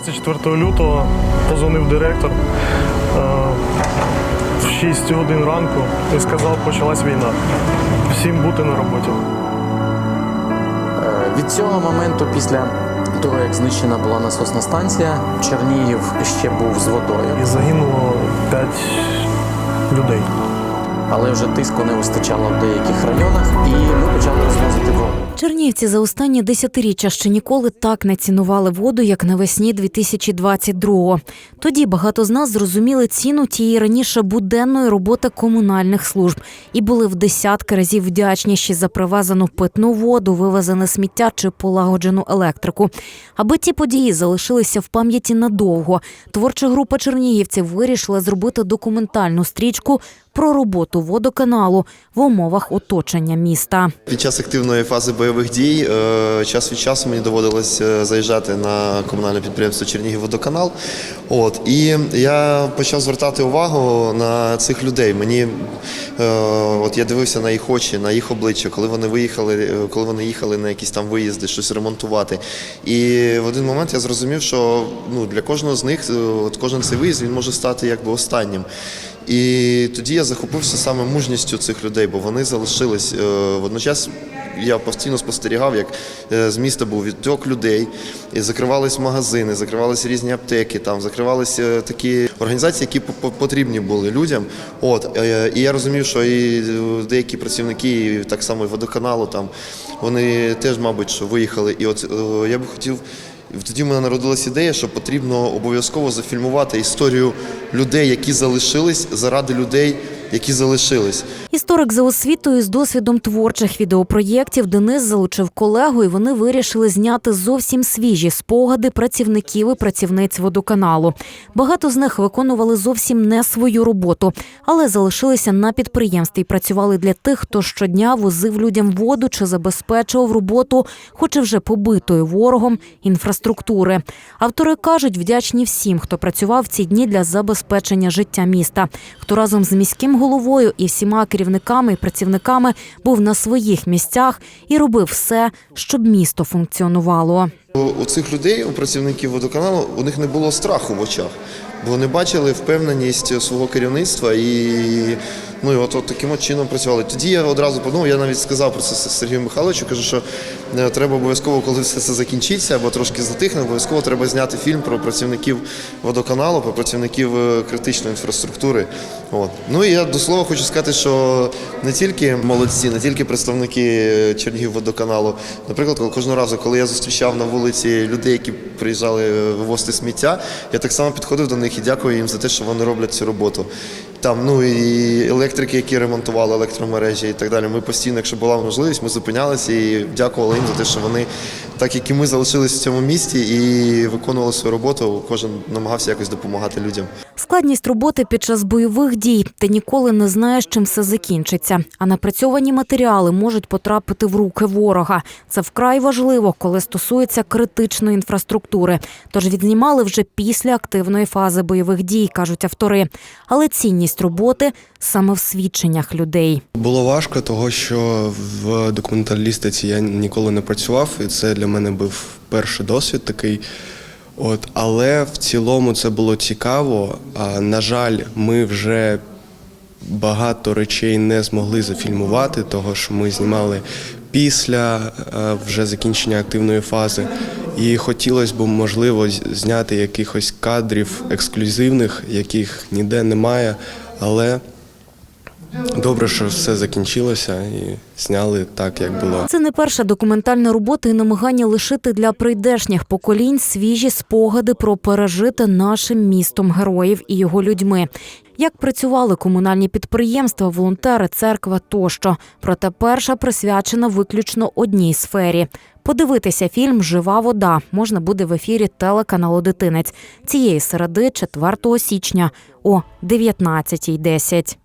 24 лютого позвонив директор е, в 6 годин ранку і сказав, почалась війна. Всім бути на роботі. Е, Від цього моменту, після того, як знищена була насосна станція, Чернігів ще був з водою, І загинуло 5 людей. Але вже тиску не вистачало в деяких районах, і ми почали розвозити воду. Чернівці за останні десятиріччя ще ніколи так не цінували воду, як навесні 2022-го. Тоді багато з нас зрозуміли ціну тієї раніше буденної роботи комунальних служб і були в десятки разів вдячніші за привезену питну воду, вивезене сміття чи полагоджену електрику. Аби ті події залишилися в пам'яті надовго. Творча група чернігівців вирішила зробити документальну стрічку про роботу водоканалу в умовах оточення міста. Під час активної фази бойових дій е, час від часу мені доводилось е, заїжджати на комунальне підприємство Чернігівводоканал. От і я почав звертати увагу на цих людей. Мені е, от я дивився на їх очі, на їх обличчя, коли вони виїхали, коли вони їхали на якісь там виїзди, щось ремонтувати. І в один момент я зрозумів, що ну для кожного з них, от кожен цей виїзд він може стати якби останнім. І тоді я захопився саме мужністю цих людей, бо вони залишились е, водночас. Я постійно спостерігав, як е, з міста був відток людей, і закривались магазини, закривались різні аптеки, там закривалися е, такі організації, які по- по- потрібні були людям. От і я розумів, що і деякі працівники, і так само і водоканалу, там вони теж, мабуть, що виїхали. І от я би хотів. Тоді в мене народилась ідея, що потрібно обов'язково зафільмувати історію людей, які залишились заради людей, які залишились. Історик за освітою з досвідом творчих відеопроєктів Денис залучив колегу, і вони вирішили зняти зовсім свіжі спогади працівників і працівниць водоканалу. Багато з них виконували зовсім не свою роботу, але залишилися на підприємстві і працювали для тих, хто щодня возив людям воду чи забезпечував роботу, хоч і вже побитою ворогом інфраструктури. Автори кажуть, вдячні всім, хто працював ці дні для забезпечення життя міста, хто разом з міським головою і всіма керівниками і працівниками був на своїх місцях і робив все, щоб місто функціонувало. У, цих людей, у працівників водоканалу, у них не було страху в очах, бо вони бачили впевненість свого керівництва і ну і от, от таким чином працювали. Тоді я одразу подумав, я навіть сказав про це Сергію Михайловичу, кажу, що е, треба обов'язково, коли все це закінчиться або трошки затихне, обов'язково треба зняти фільм про працівників водоканалу, про працівників е, критичної інфраструктури. От. Ну і я до слова хочу сказати, що не тільки молодці, не тільки представники Чернігівводоканалу. Наприклад, коли- кожного разу, коли я зустрічав на вулиці людей, які приїжджали е, вивозити сміття, я так само підходив до них і дякую їм за те, що вони роблять цю роботу. Там, ну і електрики, які ремонтували електромережі і так далі. Ми постійно, якщо була можливість, ми зупинялися і дякували їм за те, що вони, так як і ми, залишились в цьому місті і виконували свою роботу. Кожен намагався якось допомагати людям. Складність роботи під час бойових дій ти ніколи не знаєш, чим все закінчиться. А напрацьовані матеріали можуть потрапити в руки ворога. Це вкрай важливо, коли стосується критичної інфраструктури. Тож відзнімали вже після активної фази бойових дій, кажуть автори. Але цінність роботи саме в свідченнях людей. Було важко, того що в документалістиці я ніколи не працював, і це для мене був перший досвід такий. От, але в цілому це було цікаво. А, на жаль, ми вже багато речей не змогли зафільмувати, того що ми знімали після е, вже закінчення активної фази. І хотілося б, можливо, зняти якихось кадрів ексклюзивних, яких ніде немає, але Добре, що все закінчилося і зняли так, як було. Це не перша документальна робота і намагання лишити для прийдешніх поколінь свіжі спогади про пережити нашим містом героїв і його людьми. Як працювали комунальні підприємства, волонтери, церква тощо. Проте перша присвячена виключно одній сфері. Подивитися фільм Жива вода можна буде в ефірі телеканалу Дитинець цієї середи, 4 січня о 19.10.